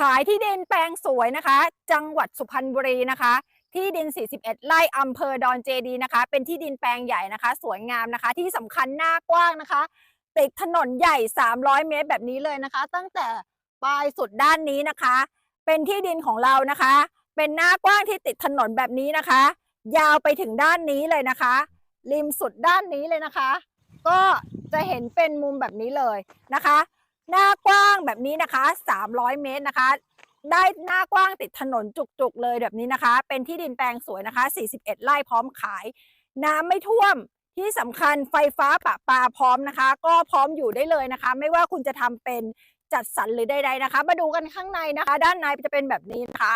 ขายที่ดินแปลงสวยนะคะ จังหวัดสุพรรณบุรีนะคะ ที่ดิน 41 ไร่อำเภอดอนเจดีนะคะ เป็นที่ดินแปลงใหญ่นะคะ สวยงามนะคะ ที่สำคัญหน้ากว้างนะคะติดถนนใหญ่ 300 เมตรแบบนี้เลยนะคะ ตั้งแต่ปลายสุดด้านนี้นะคะ เป็นที่ดินของเรานะคะ เป็นหน้ากว้างที่ติดถนนแบบนี้นะคะ ยาวไปถึงด้านนี้เลยนะคะ ริมสุดด้านนี้เลยนะคะ ก็จะเห็นเป็นมุมแบบนี้เลยนะคะ หน้ากว้างแบบนี้นะคะ 300 เมตรนะคะ ได้หน้ากว้างติดถนนจุกๆเลยแบบนี้นะคะ เป็นที่ดินแปลงสวยนะคะ 41 ไร่พร้อมขาย น้ำไม่ท่วมที่สำคัญไฟฟ้าปะปาพร้อมนะคะ ก็พร้อมอยู่ได้เลยนะคะ ไม่ว่าคุณจะทำเป็นจัดสรรหรือใดๆนะคะ มาดูกันข้างในนะคะ ด้านในจะเป็นแบบนี้นะคะ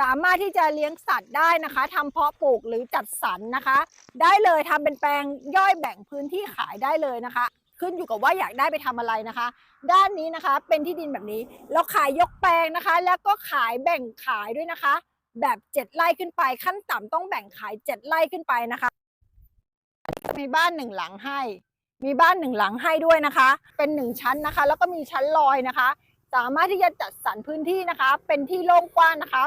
สามารถที่จะเลี้ยงสัตว์ได้นะคะทำเพาะปลูกหรือจัดสรรนะคะ ได้เลยทำเป็นแปลงย่อยแบ่งพื้นที่ขายได้เลยนะคะ ขึ้นอยู่กับว่าอยากได้ไปทำอะไรนะคะ ด้านนี้นะคะเป็นที่ดินแบบนี้เราขายยกแปลงนะคะ แล้วก็ขายแบ่งขายด้วยนะคะ แบบเจ็ดไร่ขึ้นไป ขั้นต่ำต้องแบ่งขายเจ็ดไร่ขึ้นไปนะคะ มีบ้านหนึ่งหลังให้ มีบ้านหนึ่งหลังให้ด้วยนะคะ เป็นหนึ่งชั้นนะคะ แล้วก็มีชั้นลอยนะคะ สามารถที่จะจัดสรรพื้นที่นะคะ เป็นที่โล่งกว้างนะคะ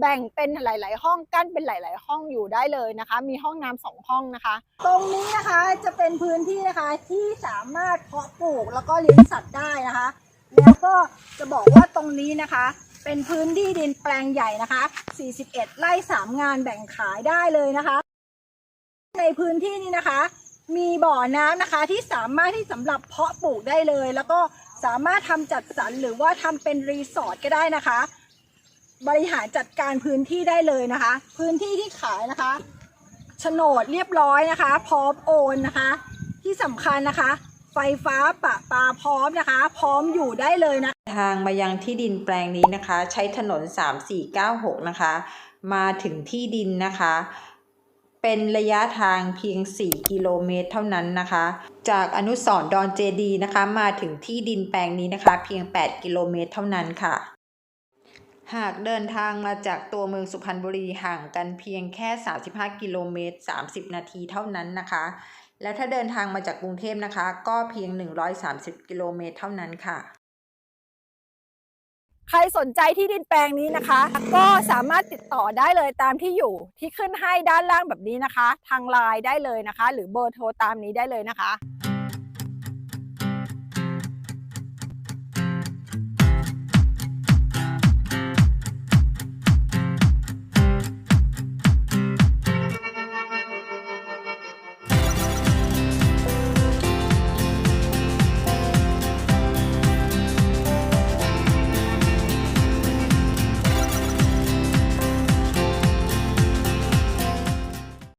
แบ่งเป็นหลาย ๆ ห้องกั้นเป็นหลาย ๆ ห้องอยู่ได้เลยนะคะ มีห้องน้ำสองห้องนะคะ ตรงนี้นะคะจะเป็นพื้นที่นะคะที่สามารถเพาะปลูกแล้วก็เลี้ยงสัตว์ได้นะคะ แล้วก็จะบอกว่าตรงนี้นะคะ เป็นพื้นที่ดินแปลงใหญ่นะคะ 41 ไร่ 3 งานแบ่งขายได้เลยนะคะ ในพื้นที่นี้นะคะ มีบ่อน้ำนะคะที่สามารถที่สำหรับเพาะปลูกได้เลย แล้วก็สามารถทำจัดสรรหรือว่าทำเป็นรีสอร์ทก็ได้นะคะ บริหารจัดการพื้นที่ได้เลยนะคะ พื้นที่ที่ขายนะคะโฉนดเรียบร้อยนะคะ พร้อมโอนนะคะ ที่สำคัญนะคะ ไฟฟ้าปะปาพร้อมนะคะ พร้อมอยู่ได้เลยนะทางมายังที่ดินแปลงนี้นะคะ ใช้ถนน 3496 นะคะ มาถึงที่ดินนะคะ เป็นระยะทางเพียง 4 กิโลเมตรเท่านั้นนะคะ จากอนุสรดอนเจดีนะคะ มาถึงที่ดินแปลงนี้นะคะ เพียง 8 กิโลเมตรเท่านั้นค่ะ หากเดินทางมาจากตัวเมืองสุพรรณบุรีห่างกันเพียงแค่ 35 กิโลเมตร 30 นาทีเท่านั้นนะคะ และถ้าเดินทางมาจากกรุงเทพนะคะ ก็เพียง 130 กิโลเมตรเท่านั้นค่ะ ใครสนใจที่ดินแปลงนี้นะคะ ก็สามารถติดต่อได้เลยตามที่อยู่ที่ขึ้นให้ด้านล่างแบบนี้นะคะ ทางไลน์ได้เลยนะคะ หรือเบอร์โทรตามนี้ได้เลยนะคะ